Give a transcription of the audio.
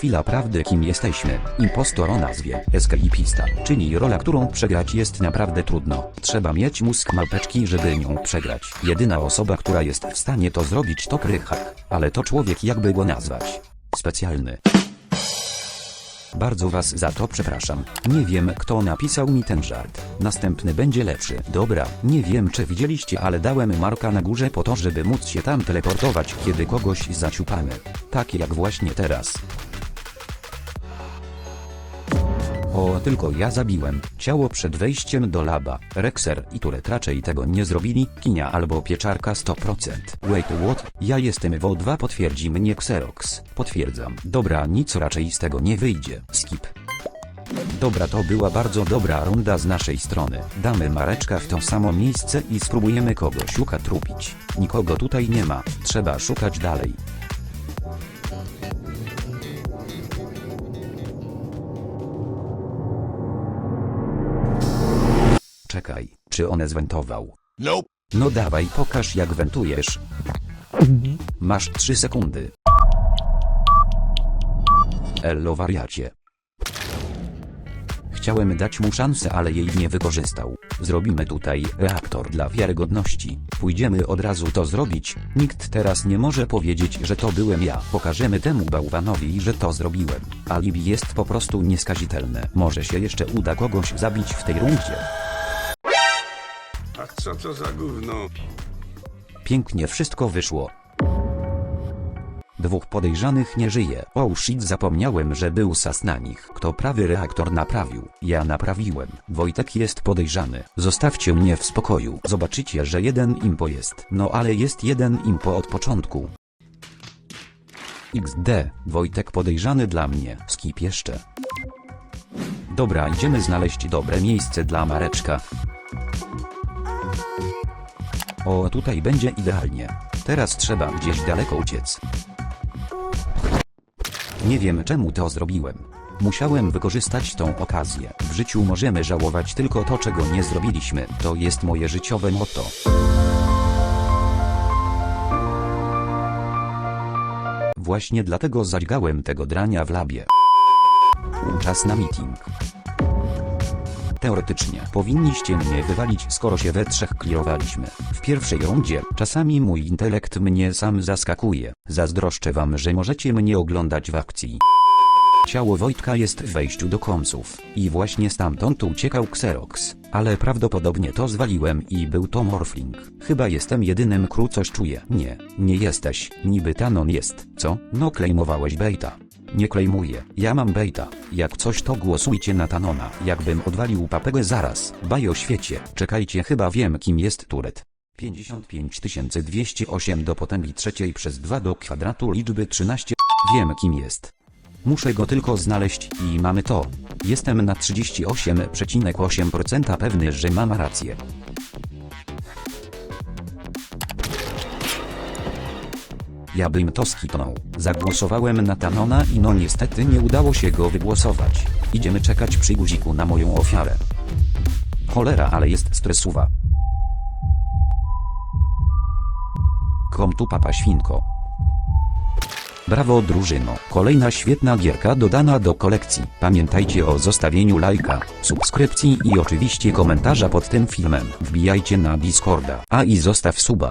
chwila prawdy kim jesteśmy. Impostor o nazwie Escapista, czyli rola którą przegrać jest naprawdę trudno. Trzeba mieć mózg małpeczki żeby nią przegrać. Jedyna osoba która jest w stanie to zrobić to Krychak, ale to człowiek jakby go nazwać. Specjalny. Bardzo was za to przepraszam. Nie wiem kto napisał mi ten żart. Następny będzie lepszy. Dobra, nie wiem czy widzieliście ale dałem marka na górze po to żeby móc się tam teleportować kiedy kogoś zaciupamy. Tak jak właśnie teraz. O, tylko ja zabiłem. Ciało przed wejściem do laba. Rexer i Turet raczej tego nie zrobili. Kinia albo pieczarka 100%. Wait what? Ja jestem WO2 potwierdzi mnie Xerox. Potwierdzam. Dobra, nic raczej z tego nie wyjdzie. Skip. Dobra to była bardzo dobra runda z naszej strony. Damy Mareczka w to samo miejsce i spróbujemy kogoś ukatrupić. Nikogo tutaj nie ma. Trzeba szukać dalej. Czekaj, czy on zwentował? Nope. No dawaj pokaż jak wentujesz. Masz 3 sekundy. Ello wariacie. Chciałem dać mu szansę, ale jej nie wykorzystał. Zrobimy tutaj reaktor dla wiarygodności. Pójdziemy od razu to zrobić. Nikt teraz nie może powiedzieć, że to byłem ja. Pokażemy temu bałwanowi, że to zrobiłem. Alibi jest po prostu nieskazitelne. Może się jeszcze uda kogoś zabić w tej rundzie. Co to za gówno? Pięknie wszystko wyszło. Dwóch podejrzanych nie żyje. Oh shit zapomniałem, że był sas na nich. Kto prawy reaktor naprawił? Ja naprawiłem. Wojtek jest podejrzany. Zostawcie mnie w spokoju. Zobaczycie, że jeden impo jest. No ale jest jeden impo od początku. XD. Wojtek podejrzany dla mnie. Skip jeszcze. Dobra, idziemy znaleźć dobre miejsce dla Mareczka. O, tutaj będzie idealnie. Teraz trzeba gdzieś daleko uciec. Nie wiem czemu to zrobiłem. Musiałem wykorzystać tą okazję. W życiu możemy żałować tylko to, czego nie zrobiliśmy. To jest moje życiowe motto. Właśnie dlatego zadźgałem tego drania w labie. Czas na meeting. Teoretycznie powinniście mnie wywalić skoro się we trzech klirowaliśmy. W pierwszej rundzie czasami mój intelekt mnie sam zaskakuje. Zazdroszczę wam, że możecie mnie oglądać w akcji. Ciało Wojtka jest w wejściu do komsów i właśnie stamtąd uciekał Xerox, ale prawdopodobnie to zwaliłem i był to Morfling. Chyba jestem jedynym kru coś czuję. Nie, nie jesteś, niby Tanon jest, co? No klejmowałeś bejta. Nie klejmuję, ja mam bejta. Jak coś to głosujcie na Tanona. Jakbym odwalił papegę zaraz. Baj o świecie. Czekajcie chyba wiem kim jest Turet. 55208 do potęgi trzeciej przez 2 do kwadratu liczby 13. Wiem kim jest. Muszę go tylko znaleźć i mamy to. Jestem na 38,8% pewny, że mam rację. Ja bym to skipnął. Zagłosowałem na Tanona i no niestety nie udało się go wygłosować. Idziemy czekać przy guziku na moją ofiarę. Cholera, ale jest stresuwa. Kom tu papa świnko. Brawo drużyno. Kolejna świetna gierka dodana do kolekcji. Pamiętajcie o zostawieniu lajka, subskrypcji i oczywiście komentarza pod tym filmem. Wbijajcie na Discorda. A i zostaw suba.